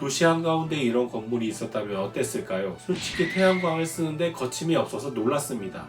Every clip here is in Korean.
도시 한가운데 이런 건물이 있었다면 어땠을까요? 솔직히 태양광을 쓰는데 거침이 없어서 놀랐습니다.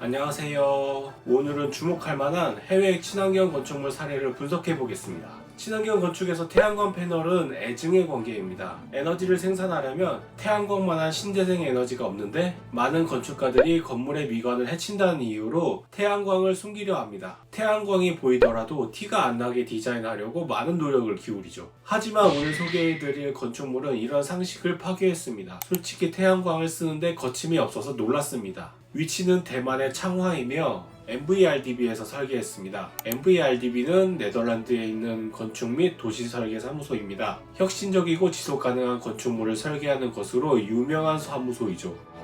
안녕하세요. 오늘은 주목할 만한 해외 친환경 건축물 사례를 분석해 보겠습니다. 친환경 건축에서 태양광 패널은 애증의 관계입니다. 에너지를 생산하려면 태양광만한 신재생 에너지가 없는데 많은 건축가들이 건물의 미관을 해친다는 이유로 태양광을 숨기려 합니다. 태양광이 보이더라도 티가 안 나게 디자인하려고 많은 노력을 기울이죠. 하지만 오늘 소개해드릴 건축물은 이런 상식을 파괴했습니다. 솔직히 태양광을 쓰는데 거침이 없어서 놀랐습니다. 위치는 대만의 창화이며 MVRDB에서 설계했습니다. MVRDB는 네덜란드에 있는 건축 및 도시 설계 사무소입니다. 혁신적이고 지속 가능한 건축물을 설계하는 것으로 유명한 사무소이죠.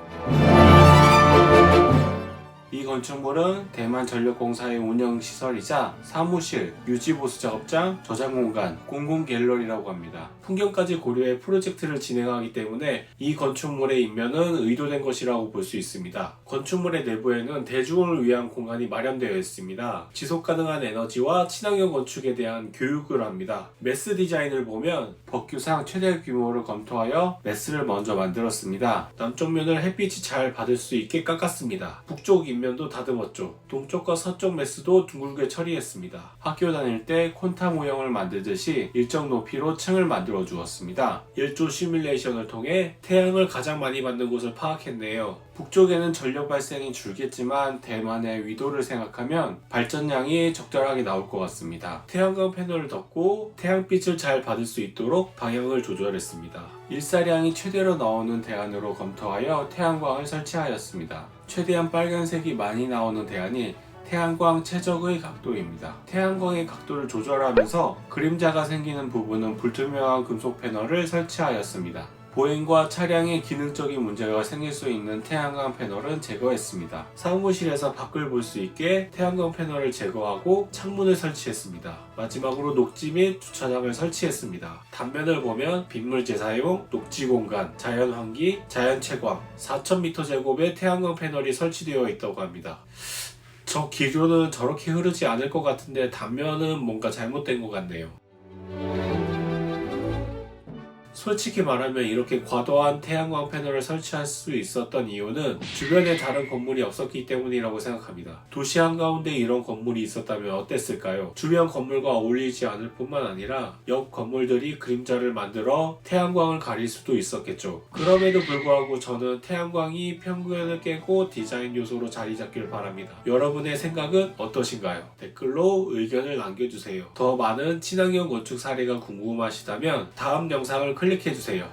이 건축물은 대만 전력공사의 운영 시설이자 사무실, 유지보수 작업장, 저장 공간, 공공 갤러리라고 합니다. 풍경까지 고려해 프로젝트를 진행하기 때문에 이 건축물의 인면은 의도된 것이라고 볼 수 있습니다. 건축물의 내부에는 대중을 위한 공간이 마련되어 있습니다. 지속 가능한 에너지와 친환경 건축에 대한 교육을 합니다. 메스 디자인을 보면 법규상 최대 규모를 검토하여 메스를 먼저 만들었습니다. 남쪽 면을 햇빛이 잘 받을 수 있게 깎았습니다. 북쪽 인 면도 다듬었죠. 동쪽과 서쪽 메스도 둥글게 처리했습니다. 학교 다닐 때 콘타 모형을 만들듯이 일정 높이로 층을 만들어 주었습니다. 일조 시뮬레이션을 통해 태양을 가장 많이 받는 곳을 파악했네요. 북쪽에는 전력 발생이 줄겠지만 대만의 위도를 생각하면 발전량이 적절하게 나올 것 같습니다. 태양광 패널을 덮고 태양빛을 잘 받을 수 있도록 방향을 조절했습니다. 일사량이 최대로 나오는 대안으로 검토하여 태양광을 설치하였습니다. 최대한 빨간색이 많이 나오는 대안이 태양광 최적의 각도입니다. 태양광의 각도를 조절하면서 그림자가 생기는 부분은 불투명한 금속 패널을 설치하였습니다. 보행과 차량의 기능적인 문제가 생길 수 있는 태양광 패널은 제거했습니다. 사무실에서 밖을 볼 수 있게 태양광 패널을 제거하고 창문을 설치했습니다. 마지막으로 녹지 및 주차장을 설치했습니다. 단면을 보면 빗물 재사용, 녹지 공간, 자연 환기, 자연 채광, 4,000m 제곱의 태양광 패널이 설치되어 있다고 합니다. 저 기조는 저렇게 흐르지 않을 것 같은데 단면은 뭔가 잘못된 것 같네요. 솔직히 말하면 이렇게 과도한 태양광 패널을 설치할 수 있었던 이유는 주변에 다른 건물이 없었기 때문이라고 생각합니다. 도시 한가운데 이런 건물이 있었다면 어땠을까요? 주변 건물과 어울리지 않을 뿐만 아니라 옆 건물들이 그림자를 만들어 태양광을 가릴 수도 있었겠죠. 그럼에도 불구하고 저는 태양광이 편견을 깨고 디자인 요소로 자리 잡길 바랍니다. 여러분의 생각은 어떠신가요? 댓글로 의견을 남겨주세요. 더 많은 친환경 건축 사례가 궁금하시다면 다음 영상을 클릭해주세요.